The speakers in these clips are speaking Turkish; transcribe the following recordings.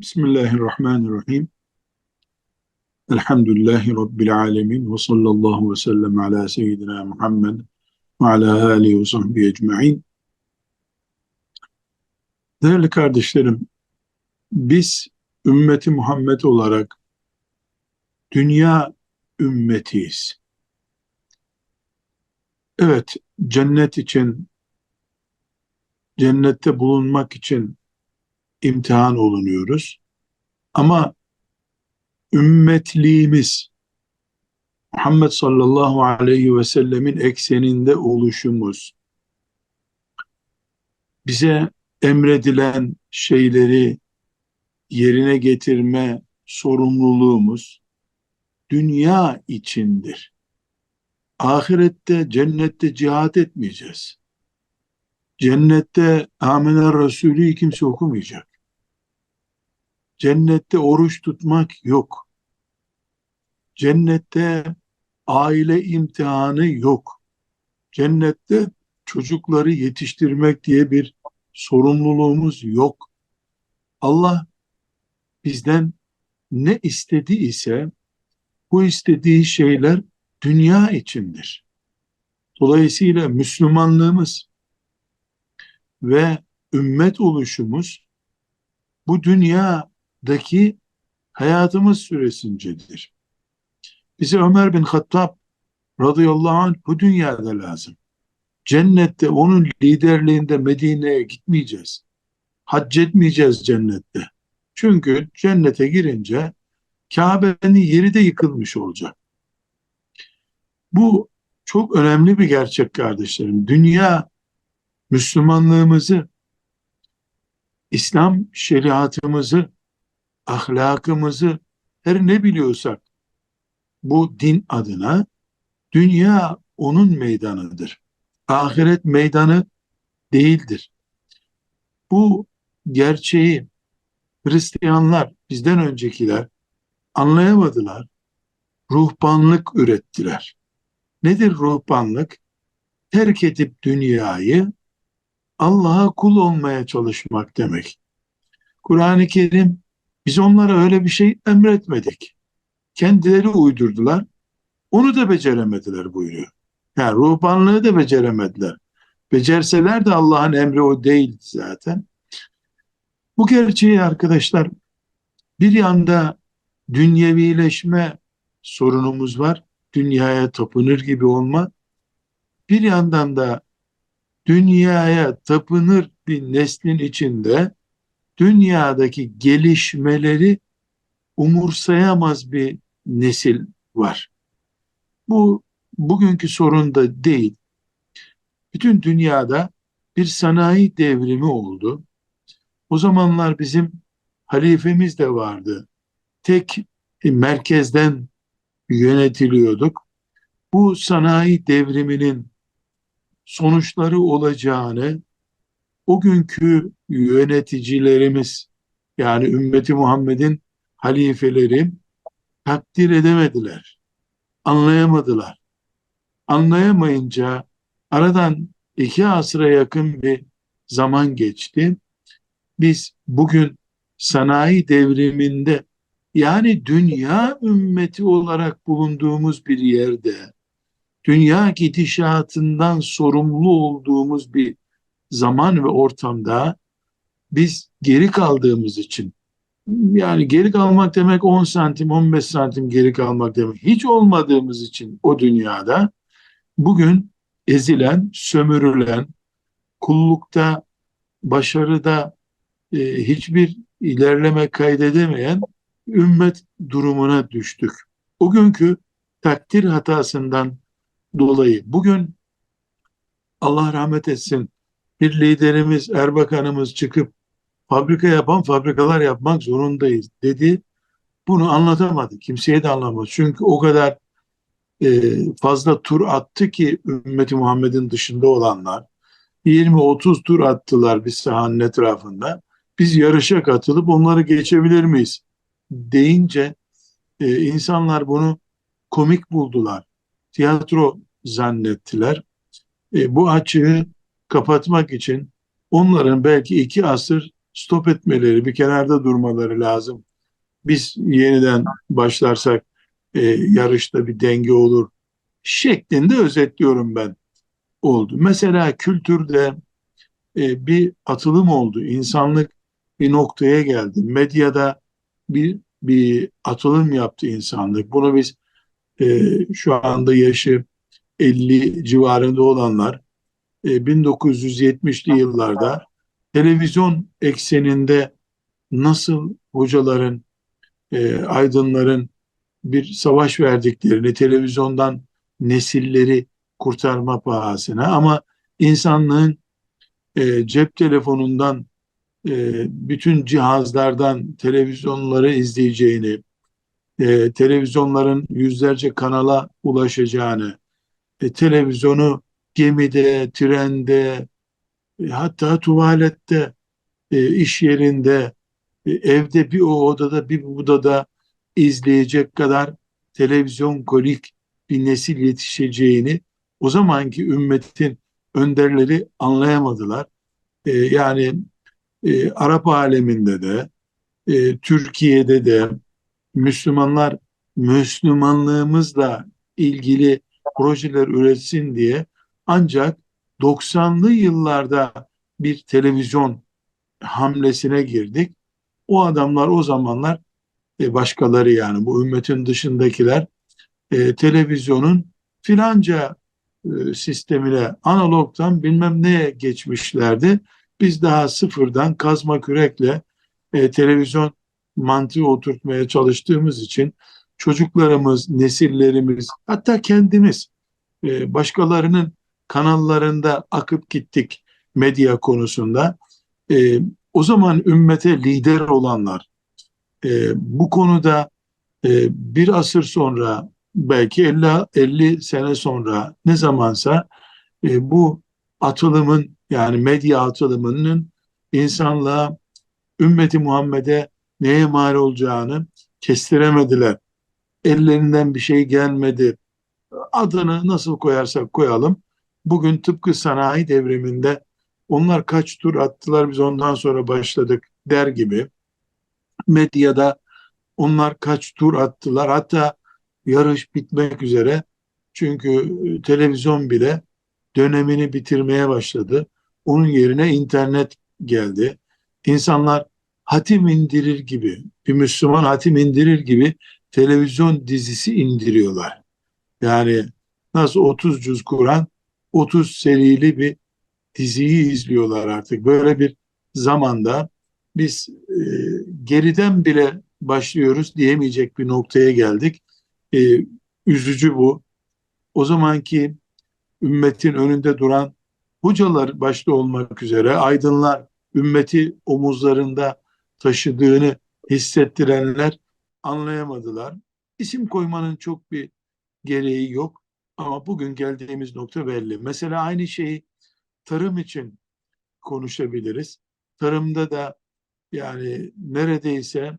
Bismillahirrahmanirrahim. Elhamdülillahi Rabbil alemin. Ve sallallahu ve sellem ala seyyidina Muhammed ve ala alihi ve sahbihi ecma'in. Değerli kardeşlerim, biz ümmeti Muhammed olarak dünya ümmetiyiz. Evet, cennet için, cennette bulunmak için imtihan olunuyoruz. Ama ümmetliğimiz Muhammed sallallahu aleyhi ve sellemin ekseninde oluşumuz bize emredilen şeyleri yerine getirme sorumluluğumuz dünya içindir. Ahirette, cennette cihat etmeyeceğiz. Cennette Amener Resulü kimse okumayacak. Cennette oruç tutmak yok. Cennette aile imtihanı yok. Cennette çocukları yetiştirmek diye bir sorumluluğumuz yok. Allah bizden ne istedi ise bu istediği şeyler dünya içindir. Dolayısıyla Müslümanlığımız ve ümmet oluşumuz bu dünyadaki hayatımız süresincedir. Bize Ömer bin Hattab radıyallahu anh bu dünyada lazım. Cennette onun liderliğinde Medine'ye gitmeyeceğiz. Hac etmeyeceğiz cennette. Çünkü cennete girince Kabe'nin yeri de yıkılmış olacak. Bu çok önemli bir gerçek kardeşlerim. Dünya Müslümanlığımızı, İslam şeriatımızı, ahlakımızı, her ne biliyorsak bu din adına dünya onun meydanıdır. Ahiret meydanı değildir. Bu gerçeği Hristiyanlar, bizden öncekiler anlayamadılar. Ruhbanlık ürettiler. Nedir ruhbanlık? Terk edip dünyayı Allah'a kul olmaya çalışmak demek. Kur'an-ı Kerim biz onlara öyle bir şey emretmedik. Kendileri uydurdular. Onu da beceremediler buyuruyor. Yani ruhbanlığı da beceremediler. Becerseler de Allah'ın emri o değildi zaten. Bu gerçeği arkadaşlar bir yanda dünyevileşme sorunumuz var. Dünyaya tapınır gibi olma. Bir yandan da dünyaya tapınır bir neslin içinde dünyadaki gelişmeleri umursayamaz bir nesil var. Bu bugünkü sorun da değil. Bütün dünyada bir sanayi devrimi oldu. O zamanlar bizim halifemiz de vardı. Tek merkezden yönetiliyorduk. Bu sanayi devriminin sonuçları olacağını o günkü yöneticilerimiz yani ümmeti Muhammed'in halifeleri takdir edemediler. Anlayamadılar. Anlayamayınca aradan iki asıra yakın bir zaman geçti. Biz bugün sanayi devriminde yani dünya ümmeti olarak bulunduğumuz bir yerde dünya gidişatından sorumlu olduğumuz bir zaman ve ortamda biz geri kaldığımız için yani geri kalmak demek 10 santim 15 santim geri kalmak demek hiç olmadığımız için o dünyada bugün ezilen, sömürülen, kullukta, başarıda e, hiçbir ilerleme kaydedemeyen ümmet durumuna düştük. O günkü takdir hatasından dolayı bugün Allah rahmet etsin bir liderimiz Erbakan'ımız çıkıp fabrika yapan fabrikalar yapmak zorundayız dedi. Bunu anlatamadı. Kimseye de anlamadı. Çünkü o kadar e, fazla tur attı ki ümmeti Muhammed'in dışında olanlar 20-30 tur attılar bir sahanın etrafında. Biz yarışa katılıp onları geçebilir miyiz? deyince e, insanlar bunu komik buldular tiyatro zannettiler. E, bu açığı kapatmak için onların belki iki asır stop etmeleri, bir kenarda durmaları lazım. Biz yeniden başlarsak e, yarışta bir denge olur şeklinde özetliyorum ben oldu. Mesela kültürde e, bir atılım oldu. İnsanlık bir noktaya geldi. Medyada bir bir atılım yaptı insanlık. Bunu biz e, şu anda yaşı 50 civarında olanlar e, 1970'li yıllarda televizyon ekseninde nasıl hocaların, e, aydınların bir savaş verdiklerini, televizyondan nesilleri kurtarma pahasına ama insanlığın e, cep telefonundan e, bütün cihazlardan televizyonları izleyeceğini, e, televizyonların yüzlerce kanala ulaşacağını, e, televizyonu gemide, trende, e, hatta tuvalette, e, iş yerinde, e, evde bir o odada bir bu odada izleyecek kadar televizyon kolik bir nesil yetişeceğini o zamanki ümmetin önderleri anlayamadılar. Yani Arap aleminde de Türkiye'de de Müslümanlar Müslümanlığımızla ilgili projeler üretsin diye ancak 90'lı yıllarda bir televizyon hamlesine girdik. O adamlar o zamanlar e, başkaları yani bu ümmetin dışındakiler e, televizyonun filanca e, sistemine analogtan bilmem neye geçmişlerdi. Biz daha sıfırdan kazma kürekle e, televizyon mantığı oturtmaya çalıştığımız için çocuklarımız, nesillerimiz, hatta kendimiz e, başkalarının kanallarında akıp gittik medya konusunda. E, o zaman ümmete lider olanlar e, bu konuda e, bir asır sonra belki 50, 50 sene sonra ne zamansa e, bu atılımın yani medya atılımının insanlığa ümmeti Muhammed'e neye mal olacağını kestiremediler. Ellerinden bir şey gelmedi. Adını nasıl koyarsak koyalım. Bugün tıpkı sanayi devriminde onlar kaç tur attılar biz ondan sonra başladık der gibi medyada onlar kaç tur attılar hatta yarış bitmek üzere çünkü e, televizyon bile dönemini bitirmeye başladı. Onun yerine internet geldi. İnsanlar hatim indirir gibi, bir Müslüman hatim indirir gibi televizyon dizisi indiriyorlar. Yani nasıl 30 cüz Kur'an, 30 serili bir diziyi izliyorlar artık. Böyle bir zamanda biz e, geriden bile başlıyoruz diyemeyecek bir noktaya geldik. E, üzücü bu. O zamanki ümmetin önünde duran hocalar başta olmak üzere aydınlar ümmeti omuzlarında taşıdığını hissettirenler anlayamadılar. İsim koymanın çok bir gereği yok ama bugün geldiğimiz nokta belli. Mesela aynı şeyi tarım için konuşabiliriz. Tarımda da yani neredeyse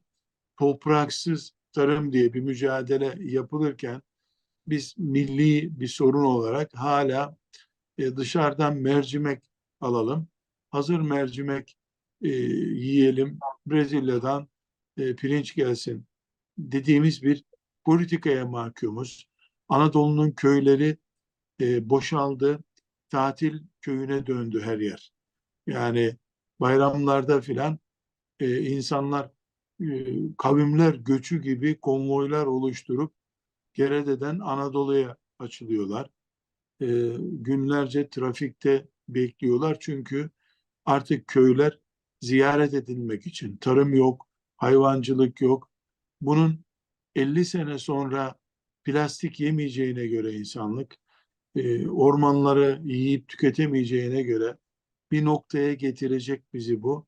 topraksız tarım diye bir mücadele yapılırken biz milli bir sorun olarak hala e, dışarıdan mercimek alalım. Hazır mercimek e, yiyelim. Brezilya'dan e, pirinç gelsin dediğimiz bir politikaya mahkumuz. Anadolu'nun köyleri e, boşaldı. Tatil köyüne döndü her yer. Yani bayramlarda filan e, insanlar e, kavimler göçü gibi konvoylar oluşturup Gerede'den Anadolu'ya açılıyorlar. E, günlerce trafikte bekliyorlar çünkü artık köyler ziyaret edilmek için tarım yok, hayvancılık yok. Bunun 50 sene sonra plastik yemeyeceğine göre insanlık, e, ormanları yiyip tüketemeyeceğine göre bir noktaya getirecek bizi bu.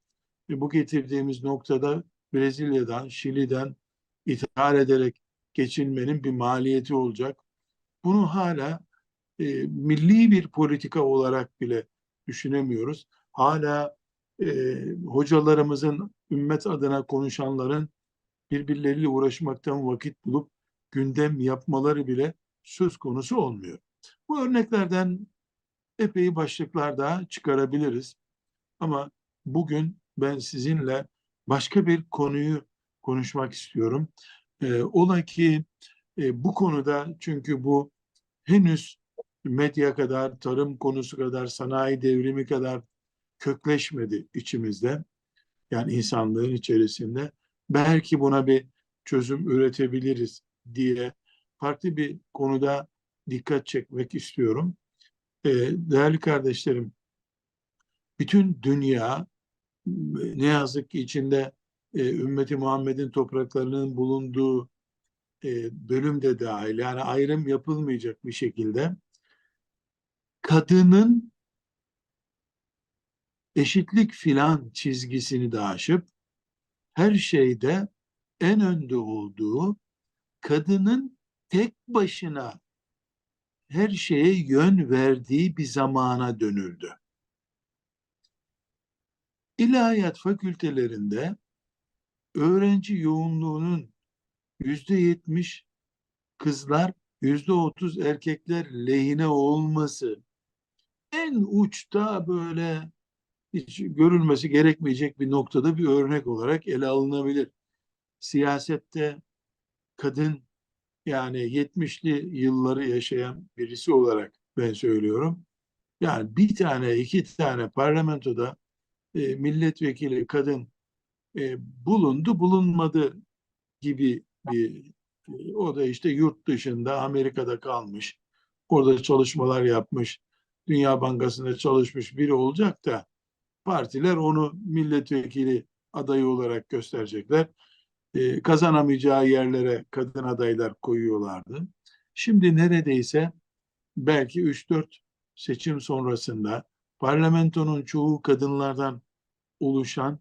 Ve bu getirdiğimiz noktada Brezilya'dan, Şili'den ithal ederek geçinmenin bir maliyeti olacak. Bunu hala e, milli bir politika olarak bile düşünemiyoruz. Hala e, hocalarımızın, ümmet adına konuşanların birbirleriyle uğraşmaktan vakit bulup gündem yapmaları bile söz konusu olmuyor. Bu örneklerden epey başlıklar daha çıkarabiliriz. Ama bugün ben sizinle başka bir konuyu konuşmak istiyorum. E, ola ki e, bu konuda çünkü bu henüz medya kadar, tarım konusu kadar, sanayi devrimi kadar kökleşmedi içimizde. Yani insanlığın içerisinde. Belki buna bir çözüm üretebiliriz diye farklı bir konuda dikkat çekmek istiyorum. Ee, değerli kardeşlerim, bütün dünya ne yazık ki içinde e, ümmeti Muhammed'in topraklarının bulunduğu e, bölüm de dahil yani ayrım yapılmayacak bir şekilde kadının eşitlik filan çizgisini de aşıp her şeyde en önde olduğu kadının tek başına her şeye yön verdiği bir zamana dönüldü. İlahiyat fakültelerinde öğrenci yoğunluğunun yüzde yetmiş kızlar, yüzde otuz erkekler lehine olması en uçta böyle hiç görülmesi gerekmeyecek bir noktada bir örnek olarak ele alınabilir. Siyasette kadın yani 70'li yılları yaşayan birisi olarak ben söylüyorum. Yani bir tane iki tane parlamentoda e, milletvekili kadın e, bulundu bulunmadı gibi bir e, o da işte yurt dışında Amerika'da kalmış. Orada çalışmalar yapmış. Dünya Bankası'nda çalışmış biri olacak da partiler onu milletvekili adayı olarak gösterecekler. Ee, kazanamayacağı yerlere kadın adaylar koyuyorlardı. Şimdi neredeyse belki 3-4 seçim sonrasında parlamentonun çoğu kadınlardan oluşan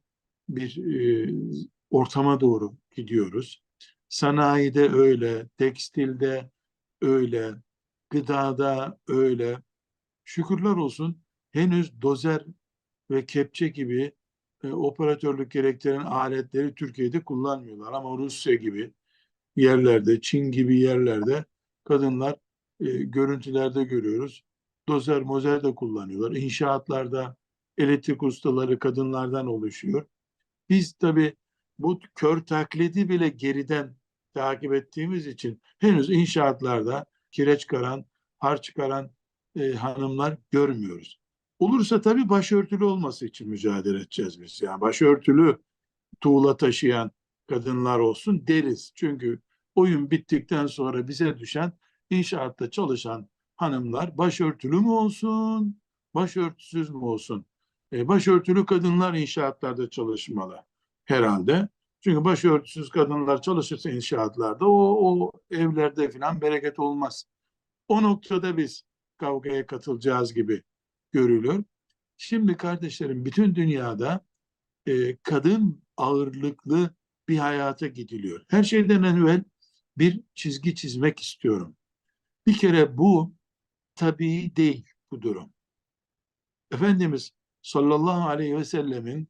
bir e, ortama doğru gidiyoruz. Sanayide öyle, tekstilde öyle, gıdada öyle. Şükürler olsun henüz dozer ve kepçe gibi e, operatörlük gerektiren aletleri Türkiye'de kullanmıyorlar. Ama Rusya gibi yerlerde, Çin gibi yerlerde kadınlar e, görüntülerde görüyoruz. Dozer mozer de kullanıyorlar. İnşaatlarda elektrik ustaları kadınlardan oluşuyor. Biz tabii bu kör taklidi bile geriden takip ettiğimiz için henüz inşaatlarda kireç çıkaran, har çıkaran e, hanımlar görmüyoruz. Olursa tabii başörtülü olması için mücadele edeceğiz biz. Yani başörtülü tuğla taşıyan kadınlar olsun deriz. Çünkü oyun bittikten sonra bize düşen inşaatta çalışan hanımlar başörtülü mü olsun, başörtüsüz mü olsun? E, başörtülü kadınlar inşaatlarda çalışmalı herhalde. Çünkü başörtüsüz kadınlar çalışırsa inşaatlarda o, o evlerde falan bereket olmaz. O noktada biz kavgaya katılacağız gibi görülür. Şimdi kardeşlerim bütün dünyada e, kadın ağırlıklı bir hayata gidiliyor. Her şeyden evvel bir çizgi çizmek istiyorum. Bir kere bu tabii değil bu durum. Efendimiz sallallahu aleyhi ve sellemin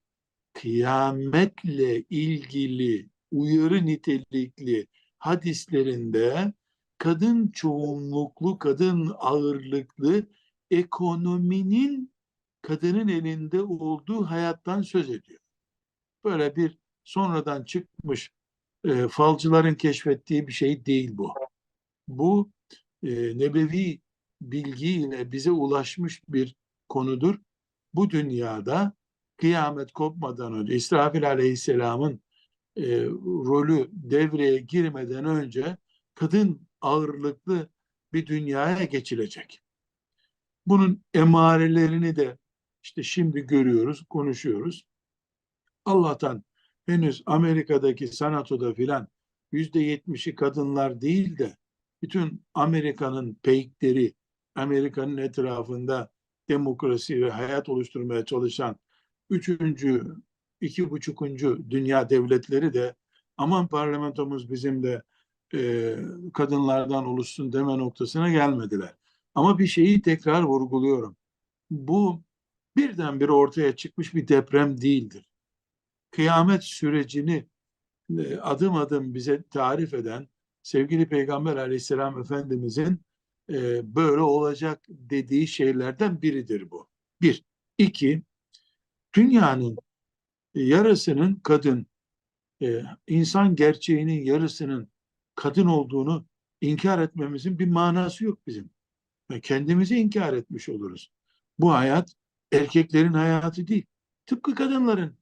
kıyametle ilgili uyarı nitelikli hadislerinde kadın çoğunluklu, kadın ağırlıklı ekonominin kadının elinde olduğu hayattan söz ediyor. Böyle bir sonradan çıkmış e, falcıların keşfettiği bir şey değil bu. Bu e, nebevi bilgiyle bize ulaşmış bir konudur. Bu dünyada kıyamet kopmadan önce İsrafil Aleyhisselam'ın e, rolü devreye girmeden önce kadın ağırlıklı bir dünyaya geçilecek. Bunun emarelerini de işte şimdi görüyoruz, konuşuyoruz. Allah'tan henüz Amerika'daki sanatoda filan yüzde yetmişi kadınlar değil de bütün Amerika'nın peykleri, Amerika'nın etrafında demokrasi ve hayat oluşturmaya çalışan üçüncü, iki buçukuncu dünya devletleri de aman parlamentomuz bizim de e, kadınlardan oluşsun deme noktasına gelmediler. Ama bir şeyi tekrar vurguluyorum. Bu birdenbire ortaya çıkmış bir deprem değildir. Kıyamet sürecini e, adım adım bize tarif eden sevgili Peygamber aleyhisselam Efendimizin e, böyle olacak dediği şeylerden biridir bu. Bir. İki, dünyanın yarısının kadın, e, insan gerçeğinin yarısının kadın olduğunu inkar etmemizin bir manası yok bizim. Kendimizi inkar etmiş oluruz. Bu hayat erkeklerin hayatı değil. Tıpkı kadınların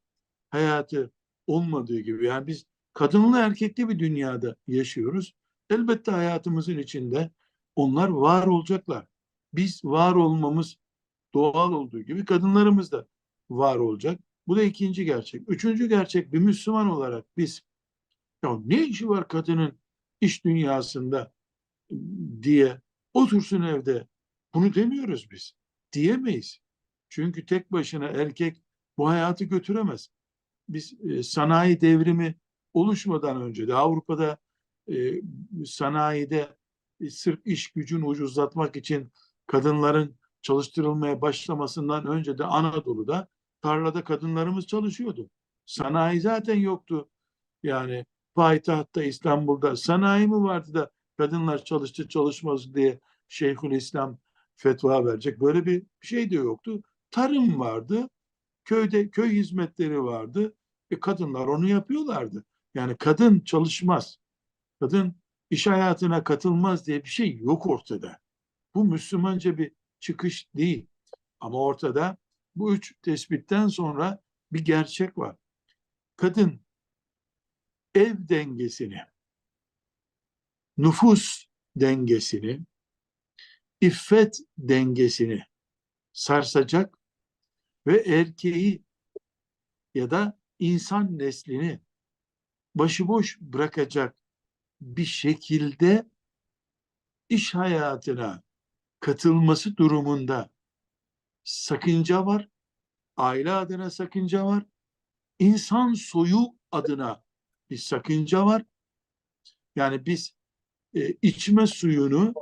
hayatı olmadığı gibi. Yani biz kadınlı erkekli bir dünyada yaşıyoruz. Elbette hayatımızın içinde onlar var olacaklar. Biz var olmamız doğal olduğu gibi kadınlarımız da var olacak. Bu da ikinci gerçek. Üçüncü gerçek bir Müslüman olarak biz ya ne işi var kadının iş dünyasında diye otursun evde. Bunu demiyoruz biz. Diyemeyiz. Çünkü tek başına erkek bu hayatı götüremez. Biz e, sanayi devrimi oluşmadan önce de Avrupa'da e, sanayide e, sırf iş gücünü ucuzlatmak için kadınların çalıştırılmaya başlamasından önce de Anadolu'da tarlada kadınlarımız çalışıyordu. Sanayi zaten yoktu. Yani payitahtta İstanbul'da sanayi mi vardı da kadınlar çalıştı çalışmaz diye Şeyhülislam fetva verecek. Böyle bir şey de yoktu. Tarım vardı. Köyde köy hizmetleri vardı. E kadınlar onu yapıyorlardı. Yani kadın çalışmaz. Kadın iş hayatına katılmaz diye bir şey yok ortada. Bu Müslümanca bir çıkış değil. Ama ortada bu üç tespitten sonra bir gerçek var. Kadın ev dengesini, nüfus dengesini, iffet dengesini sarsacak ve erkeği ya da insan neslini başıboş bırakacak bir şekilde iş hayatına katılması durumunda sakınca var. Aile adına sakınca var. İnsan soyu adına bir sakınca var. Yani biz e, içme suyunu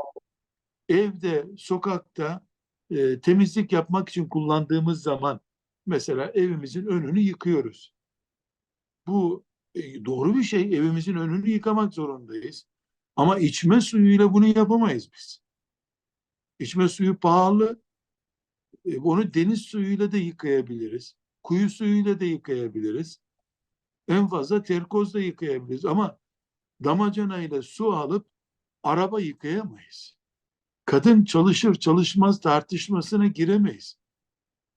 evde, sokakta e, temizlik yapmak için kullandığımız zaman mesela evimizin önünü yıkıyoruz. Bu e, doğru bir şey. Evimizin önünü yıkamak zorundayız. Ama içme suyuyla bunu yapamayız biz. İçme suyu pahalı. E, onu deniz suyuyla da yıkayabiliriz. Kuyu suyuyla da yıkayabiliriz. En fazla terkozla yıkayabiliriz. Ama damacanayla su alıp araba yıkayamayız. Kadın çalışır çalışmaz tartışmasına giremeyiz.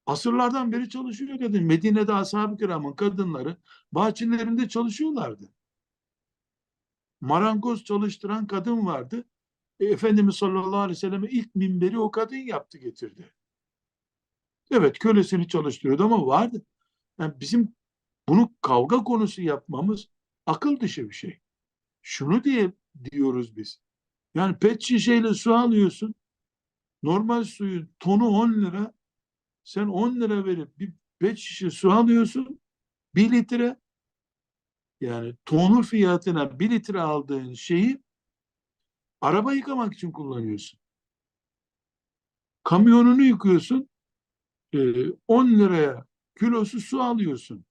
Asırlardan beri çalışıyor kadın. Medine'de ashab-ı kiramın kadınları bahçelerinde çalışıyorlardı. Marangoz çalıştıran kadın vardı. E, Efendimiz sallallahu aleyhi ve selleme ilk minberi o kadın yaptı getirdi. Evet kölesini çalıştırıyordu ama vardı. Yani bizim bunu kavga konusu yapmamız akıl dışı bir şey. Şunu diye diyoruz biz. Yani pet şişeyle su alıyorsun. Normal suyun tonu 10 lira. Sen 10 lira verip bir pet şişe su alıyorsun. 1 litre yani tonu fiyatına 1 litre aldığın şeyi araba yıkamak için kullanıyorsun. Kamyonunu yıkıyorsun. 10 liraya kilosu su alıyorsun.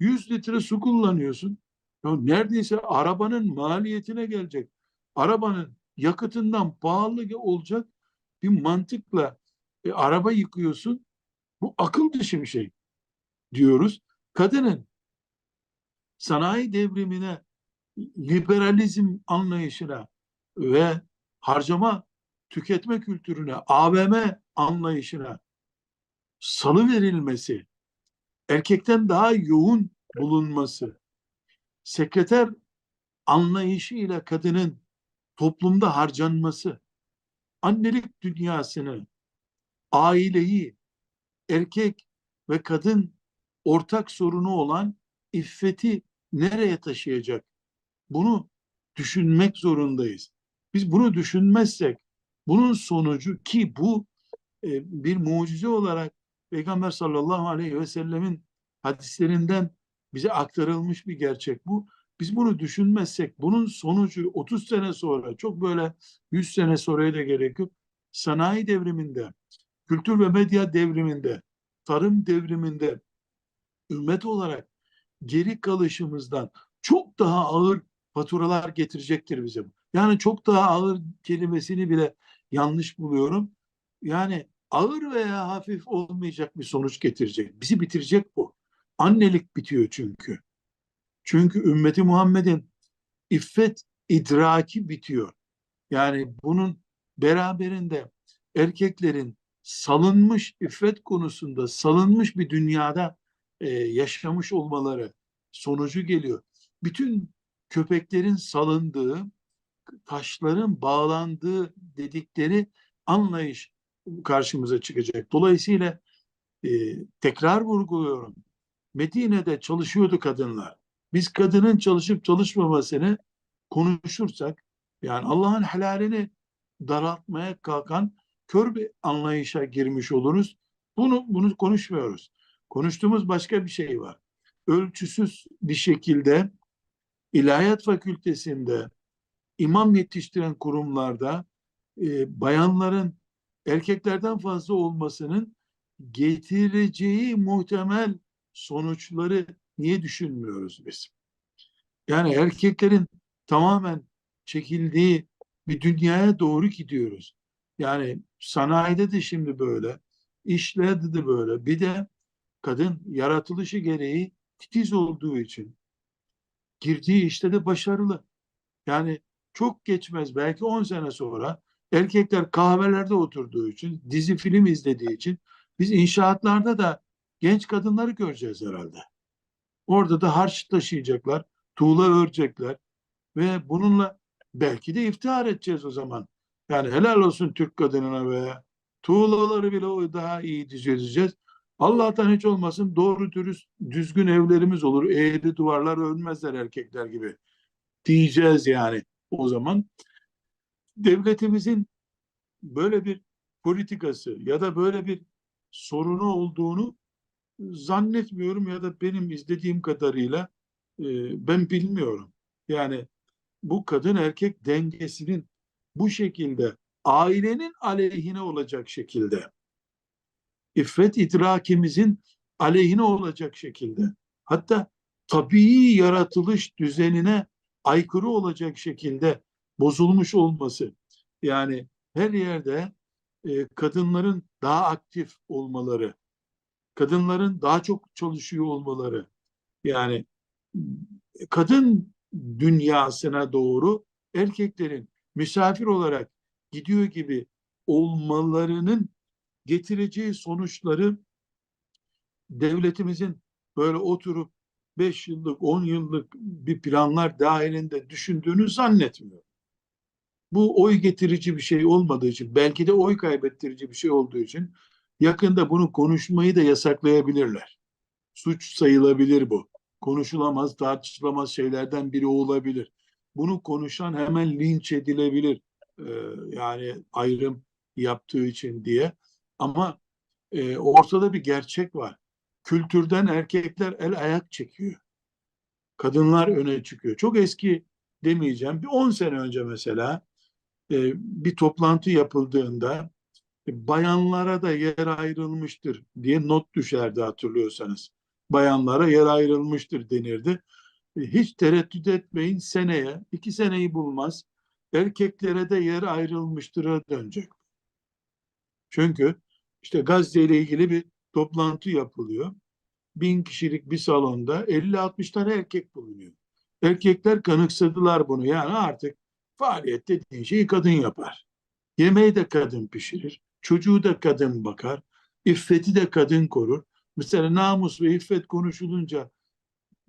100 litre su kullanıyorsun. Ya neredeyse arabanın maliyetine gelecek. Arabanın yakıtından pahalı olacak bir mantıkla e, araba yıkıyorsun. Bu akıl dışı bir şey diyoruz. Kadının sanayi devrimine, liberalizm anlayışına ve harcama tüketme kültürüne, AVM anlayışına salı verilmesi, erkekten daha yoğun bulunması, sekreter anlayışıyla kadının toplumda harcanması, annelik dünyasını, aileyi, erkek ve kadın ortak sorunu olan iffeti nereye taşıyacak? Bunu düşünmek zorundayız. Biz bunu düşünmezsek bunun sonucu ki bu e, bir mucize olarak Peygamber sallallahu aleyhi ve sellemin hadislerinden bize aktarılmış bir gerçek bu. Biz bunu düşünmezsek bunun sonucu 30 sene sonra çok böyle 100 sene sonraya da gerek yok. Sanayi devriminde, kültür ve medya devriminde, tarım devriminde ümmet olarak geri kalışımızdan çok daha ağır faturalar getirecektir bize. Yani çok daha ağır kelimesini bile yanlış buluyorum. Yani ağır veya hafif olmayacak bir sonuç getirecek. Bizi bitirecek bu. Annelik bitiyor çünkü. Çünkü ümmeti Muhammed'in iffet idraki bitiyor. Yani bunun beraberinde erkeklerin salınmış iffet konusunda salınmış bir dünyada e, yaşamış olmaları sonucu geliyor. Bütün köpeklerin salındığı, taşların bağlandığı dedikleri anlayış karşımıza çıkacak. Dolayısıyla e, tekrar vurguluyorum. Medine'de çalışıyordu kadınlar. Biz kadının çalışıp çalışmamasını konuşursak yani Allah'ın helalini daraltmaya kalkan kör bir anlayışa girmiş oluruz. Bunu bunu konuşmuyoruz. Konuştuğumuz başka bir şey var. Ölçüsüz bir şekilde ilahiyat fakültesinde imam yetiştiren kurumlarda e, bayanların erkeklerden fazla olmasının getireceği muhtemel sonuçları niye düşünmüyoruz biz? Yani erkeklerin tamamen çekildiği bir dünyaya doğru gidiyoruz. Yani sanayide de şimdi böyle, işlerde de böyle. Bir de kadın yaratılışı gereği titiz olduğu için girdiği işte de başarılı. Yani çok geçmez belki 10 sene sonra erkekler kahvelerde oturduğu için, dizi film izlediği için biz inşaatlarda da genç kadınları göreceğiz herhalde. Orada da harç taşıyacaklar, tuğla örecekler ve bununla belki de iftihar edeceğiz o zaman. Yani helal olsun Türk kadınına ve tuğlaları bile o daha iyi düzeceğiz. Allah'tan hiç olmasın doğru dürüst düzgün evlerimiz olur. Eğri duvarlar ölmezler erkekler gibi diyeceğiz yani o zaman. Devletimizin böyle bir politikası ya da böyle bir sorunu olduğunu zannetmiyorum ya da benim izlediğim kadarıyla e, ben bilmiyorum. Yani bu kadın erkek dengesinin bu şekilde ailenin aleyhine olacak şekilde iffet idrakimizin aleyhine olacak şekilde hatta tabii yaratılış düzenine aykırı olacak şekilde bozulmuş olması yani her yerde e, kadınların daha aktif olmaları kadınların daha çok çalışıyor olmaları yani kadın dünyasına doğru erkeklerin misafir olarak gidiyor gibi olmalarının getireceği sonuçları devletimizin böyle oturup 5 yıllık 10 yıllık bir planlar dahilinde düşündüğünü zannetmiyorum. Bu oy getirici bir şey olmadığı için belki de oy kaybettirici bir şey olduğu için yakında bunu konuşmayı da yasaklayabilirler. Suç sayılabilir bu konuşulamaz, tartışılamaz şeylerden biri olabilir. Bunu konuşan hemen linç edilebilir. Ee, yani ayrım yaptığı için diye. Ama e, ortada bir gerçek var. Kültürden erkekler el ayak çekiyor. Kadınlar öne çıkıyor. Çok eski demeyeceğim. Bir 10 sene önce mesela e, bir toplantı yapıldığında bayanlara da yer ayrılmıştır diye not düşerdi hatırlıyorsanız bayanlara yer ayrılmıştır denirdi. E, hiç tereddüt etmeyin seneye, iki seneyi bulmaz. Erkeklere de yer ayrılmıştır'a dönecek. Çünkü işte Gazze ile ilgili bir toplantı yapılıyor. Bin kişilik bir salonda 50-60 tane erkek bulunuyor. Erkekler kanıksadılar bunu. Yani artık faaliyet dediğin şeyi kadın yapar. Yemeği de kadın pişirir. Çocuğu da kadın bakar. İffeti de kadın korur. Mesela namus ve iffet konuşulunca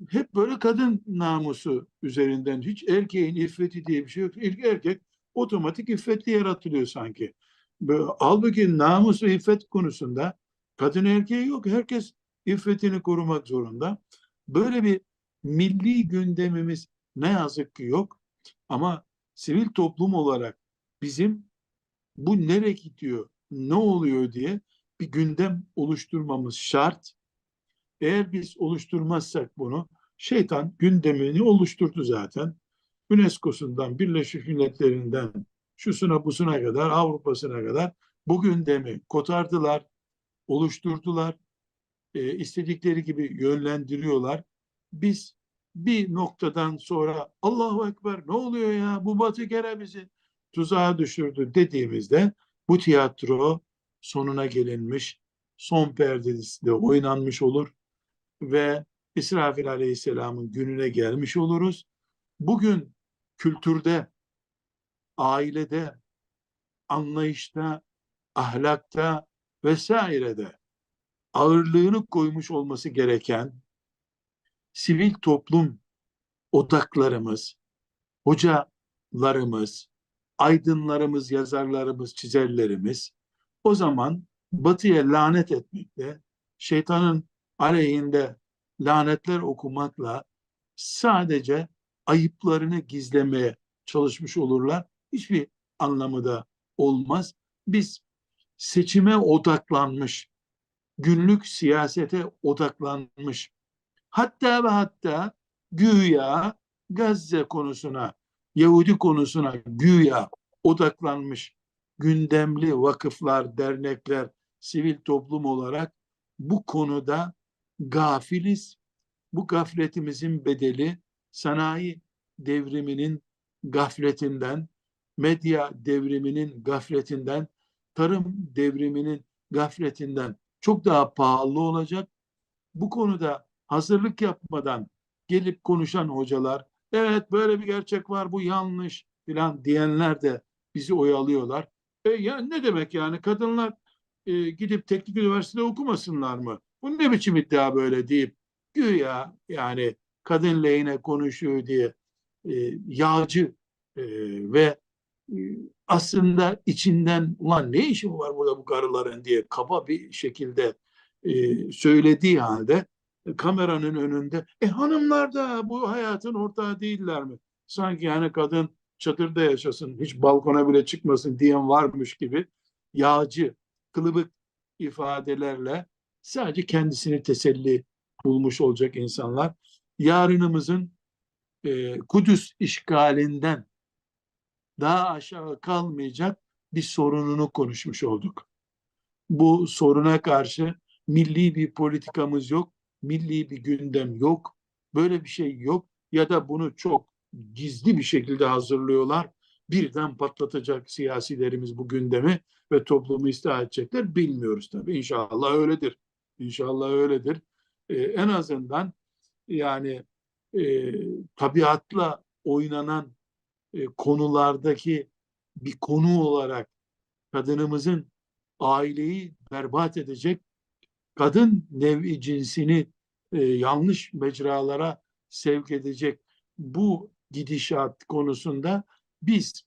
hep böyle kadın namusu üzerinden hiç erkeğin iffeti diye bir şey yok. İlk erkek otomatik iffetli yaratılıyor sanki. Böyle, halbuki namus ve iffet konusunda kadın erkeği yok. Herkes iffetini korumak zorunda. Böyle bir milli gündemimiz ne yazık ki yok. Ama sivil toplum olarak bizim bu nereye gidiyor, ne oluyor diye bir gündem oluşturmamız şart. Eğer biz oluşturmazsak bunu, şeytan gündemini oluşturdu zaten. UNESCO'sundan, Birleşmiş Milletler'inden, şusuna busuna kadar, Avrupa'sına kadar bu gündemi kotardılar, oluşturdular, e, istedikleri gibi yönlendiriyorlar. Biz bir noktadan sonra Allahu Ekber ne oluyor ya bu batı gene bizi tuzağa düşürdü dediğimizde bu tiyatro sonuna gelinmiş, son perdesi de oynanmış olur. ve İsrafil Aleyhisselam'ın gününe gelmiş oluruz. Bugün kültürde, ailede, anlayışta, ahlakta vesairede ağırlığını koymuş olması gereken sivil toplum odaklarımız, hocalarımız, aydınlarımız, yazarlarımız, çizerlerimiz o zaman batıya lanet etmekle, şeytanın aleyhinde lanetler okumakla sadece ayıplarını gizlemeye çalışmış olurlar. Hiçbir anlamı da olmaz. Biz seçime odaklanmış, günlük siyasete odaklanmış, hatta ve hatta güya Gazze konusuna, Yahudi konusuna güya odaklanmış gündemli vakıflar, dernekler, sivil toplum olarak bu konuda gafiliz. Bu gafletimizin bedeli sanayi devriminin gafletinden, medya devriminin gafletinden, tarım devriminin gafletinden çok daha pahalı olacak. Bu konuda hazırlık yapmadan gelip konuşan hocalar, evet böyle bir gerçek var, bu yanlış filan diyenler de bizi oyalıyorlar. E ya ne demek yani kadınlar e, gidip teknik üniversitede okumasınlar mı? Bu ne biçim iddia böyle deyip güya yani kadın lehine konuşuyor diye e, yağcı e, ve e, aslında içinden ulan ne işi var burada bu karıların diye kaba bir şekilde e, söylediği halde kameranın önünde e hanımlar da bu hayatın ortağı değiller mi? Sanki yani kadın çadırda yaşasın, hiç balkona bile çıkmasın diyen varmış gibi yağcı, kılıbık ifadelerle sadece kendisini teselli bulmuş olacak insanlar. Yarınımızın e, Kudüs işgalinden daha aşağı kalmayacak bir sorununu konuşmuş olduk. Bu soruna karşı milli bir politikamız yok, milli bir gündem yok, böyle bir şey yok ya da bunu çok gizli bir şekilde hazırlıyorlar. Birden patlatacak siyasilerimiz bu gündemi ve toplumu ıslah edecekler. Bilmiyoruz tabii. İnşallah öyledir. İnşallah öyledir. Ee, en azından yani e, tabiatla oynanan e, konulardaki bir konu olarak kadınımızın aileyi berbat edecek kadın nevi cinsini e, yanlış mecralara sevk edecek bu gidişat konusunda biz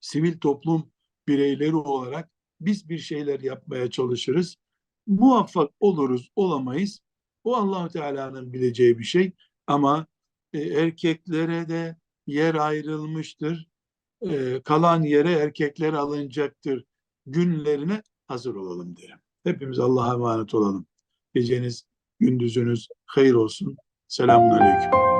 sivil toplum bireyleri olarak biz bir şeyler yapmaya çalışırız. Muvaffak oluruz, olamayız. O Allahu Teala'nın bileceği bir şey ama e, erkeklere de yer ayrılmıştır. E, kalan yere erkekler alınacaktır. Günlerine hazır olalım derim. Hepimiz Allah'a emanet olalım. Geceniz, gündüzünüz hayır olsun. Selamun Aleyküm.